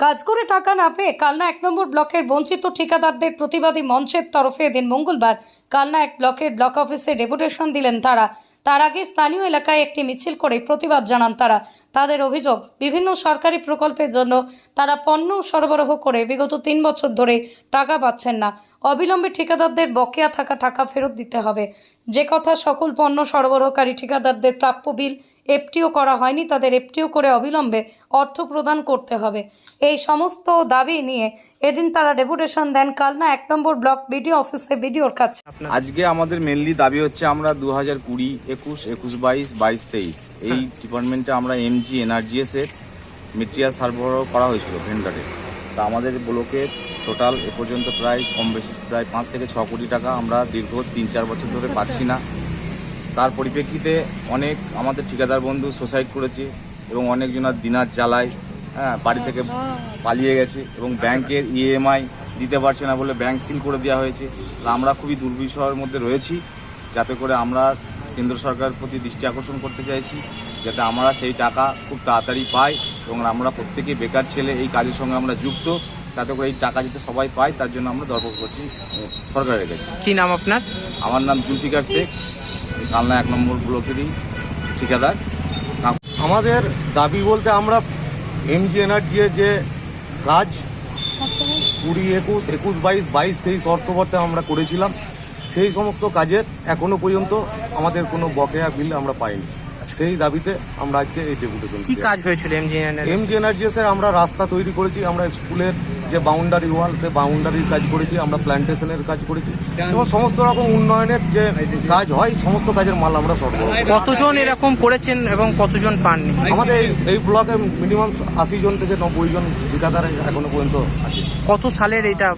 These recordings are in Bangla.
কাজ করে টাকা না পেয়ে কালনা এক নম্বর ব্লকের বঞ্চিত ঠিকাদারদের প্রতিবাদী মঞ্চের তরফে এদিন মঙ্গলবার কালনা এক ব্লকের ব্লক অফিসে ডেপুটেশন দিলেন তারা। তার আগে স্থানীয় এলাকায় একটি মিছিল করে প্রতিবাদ জানান তারা। তাদের অভিযোগ, বিভিন্ন সরকারি প্রকল্পের জন্য তারা পণ্য সরবরাহ করে বিগত তিন বছর ধরে টাকা পাচ্ছেন না। অবিলম্বে ঠিকাদারদের বকেয়া থাকা টাকা ফেরত দিতে হবে। যে কথা সকল পণ্য সরবরাহকারী ঠিকাদারদের প্রাপ্য বিল এফটিও করা হয়নি তাদের এফটিও করে অবিলম্বে অর্থ প্রদান করতে হবে। এই সমস্ত দাবি নিয়ে এদিন তারা ডেপুটেশন দেন কালনা এক নম্বর ব্লক বিডিও অফিসে বিডিওর কাছে। আজকে আমাদের মেনলি দাবি হচ্ছে আমরা দু হাজার কুড়ি একুশ একুশ বাইশ বাইশ তেইশ এই ডিপার্টমেন্টে আমরা এমজি এনআরজিএস এর মেটেরিয়াল সরবরাহ করা হয়েছিল ভেন্ডারে। তা আমাদের ব্লকে টোটাল এ পর্যন্ত প্রায় কম বেশি প্রায় পাঁচ থেকে ছ কোটি টাকা আমরা দীর্ঘ তিন চার বছর ধরে পাচ্ছি না। তার পরিপ্রেক্ষিতে অনেক আমাদের ঠিকাদার বন্ধু সুসাইড করেছে এবং অনেকজনের দিনার জ্বালায় হ্যাঁ বাড়ি থেকে পালিয়ে গেছে এবং ব্যাংকের ইএমআই দিতে পারছে না বলে ব্যাংক সিল করে দেওয়া হয়েছে। আমরা খুবই দুর্বিষয়ের মধ্যে রয়েছি যাতে করে আমরা কেন্দ্র সরকারের প্রতি দৃষ্টি আকর্ষণ করতে চাইছি যাতে আমরা সেই টাকা খুব তাড়াতাড়ি পাই এবং আমরা প্রত্যেকে বেকার ছেলে এই কাজের সঙ্গে আমরা যুক্ত যাতে করে এই টাকা যাতে সবাই পায় তার জন্য আমরা দরকার করছি সরকারের কাছে। কি নাম আপনার? আমার নাম জুলফিকার শেখ। কালনা এক নম্বর ব্লকেরই ঠিকাদার। আমাদের দাবি বলতে আমরা এমজি এনার্জির যে কাজ, কুড়ি একুশ একুশ বাইশ বাইশ, তেইশ অর্থবর্তে আমরা করেছিলাম। সেই সমস্ত কাজের এখনও পর্যন্ত আমাদের কোনো বকেয়া বিল আমরা পাইনি। সেই দাবিতে আমরা আজকে এই ডেপুটেশন কি কাজ হয়েছিল এমজিএনএল এমজি এনার্জিএসের আমরা রাস্তা তৈরি করেছি আমরা স্কুলের যে বাউন্ডারি ওয়াল সে বাউন্ডারির কাজ করেছি আমরা প্ল্যান্টেশনের কাজ করেছি। এবং সমস্ত রকম উন্নয়নের যে কাজ হয় সমস্ত কাজের মাল আমরা সরবরাহ কতজন এরকম করেছেন এবং কতজন পাননি? আমাদের এই এই ব্লকে মিনিমাম আশি জন থেকে নব্বই জন ঠিকাদার এখনও পর্যন্ত আছে। কত সালের এটা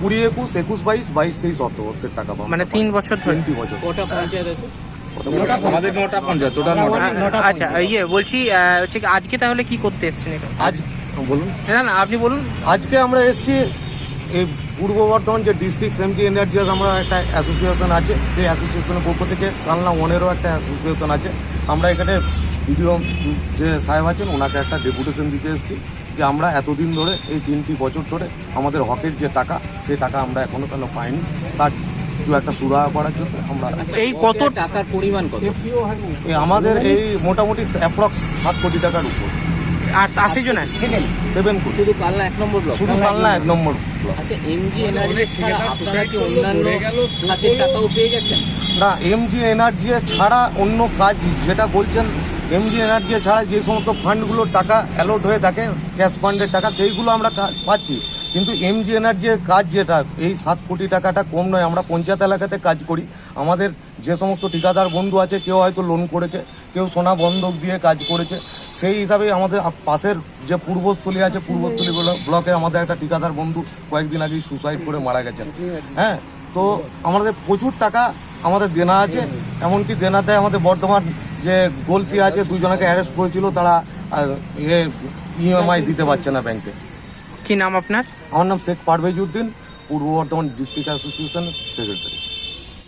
কুড়ি একুশ একুশ বাইশ বাইশ তেইশ অর্থবর্ষের টাকা মানে তিন বছর ধরে। তিনটি বছর। আমাদের নটা পঞ্চায়েত টোটাল নটা আচ্ছা ইয়ে বলছি হচ্ছে কি আজকে তাহলে কি করতে এসেছেন এখানে? আজ বলুন। না না আপনি বলুন। আজকে আমরা এসেছি এই পূর্ব বর্ধমান যে ডিস্ট্রিক্ট এমজি এনার্জিয়াস আমরা একটা অ্যাসোসিয়েশন আছে সেই অ্যাসোসিয়েশনের পক্ষ থেকে কালনা ওয়ানেরও একটা অ্যাসোসিয়েশন আছে। আমরা এখানে ভিডিও যে সাহেব আছেন ওনাকে একটা ডেপুটেশন দিতে এসেছি যে আমরা এতদিন ধরে এই তিনটি বছর ধরে আমাদের হকের যে টাকা সে টাকা আমরা এখনও কেন পাইনি। তার কিছু একটা সুরাহা করার জন্য আমরা এই কত টাকার পরিমাণ কত? আমাদের এই মোটামুটি অ্যাপ্রক্স সাত কোটি টাকার উপর। আর আশি জন সেভেন কোটি। শুধু কালনা এক নম্বর ব্লক শুধু এক নম্বর। আচ্ছা এমজি এনার্জি ছাড়া আপনারা কি অন্যান্য খাতের টাকাও পেয়ে গেছেন? না এমজি এনার্জি ছাড়া অন্য কাজ যেটা বলছেন এমজি এনার্জি ছাড়া যে সমস্ত ফান্ডগুলোর টাকা অ্যালোট হয়ে থাকে ক্যাশ ফান্ডের টাকা সেইগুলো আমরা পাচ্ছি। কিন্তু এমজি যে কাজ যেটা, এই সাত কোটি টাকাটা কম নয়। আমরা পঞ্চায়েত এলাকাতে কাজ করি। আমাদের যে সমস্ত ঠিকাদার বন্ধু আছে, কেউ হয়তো লোন করেছে, কেউ সোনা বন্ধক দিয়ে কাজ করেছে। সেই হিসাবে আমাদের পাশের যে পূর্বস্থলী আছে, পূর্বস্থলী ব্লকে আমাদের একটা ঠিকাদার বন্ধু কয়েকদিন আগেই সুসাইড করে মারা গেছেন। হ্যাঁ তো আমাদের প্রচুর টাকা আমাদের দেনা আছে। এমনকি দেনাতে আমাদের বর্ধমান যে গোলসি আছে, দুজনকে অ্যারেস্ট করেছিল, তারা ইএমআই দিতে পারছে না ব্যাংকে কি নাম আপনার? আমার নাম শেখ পারভেজ উদ্দিন পূর্ব বর্ধমান ডিস্ট্রিক্ট অ্যাসোসিয়েশন সেক্রেটারি।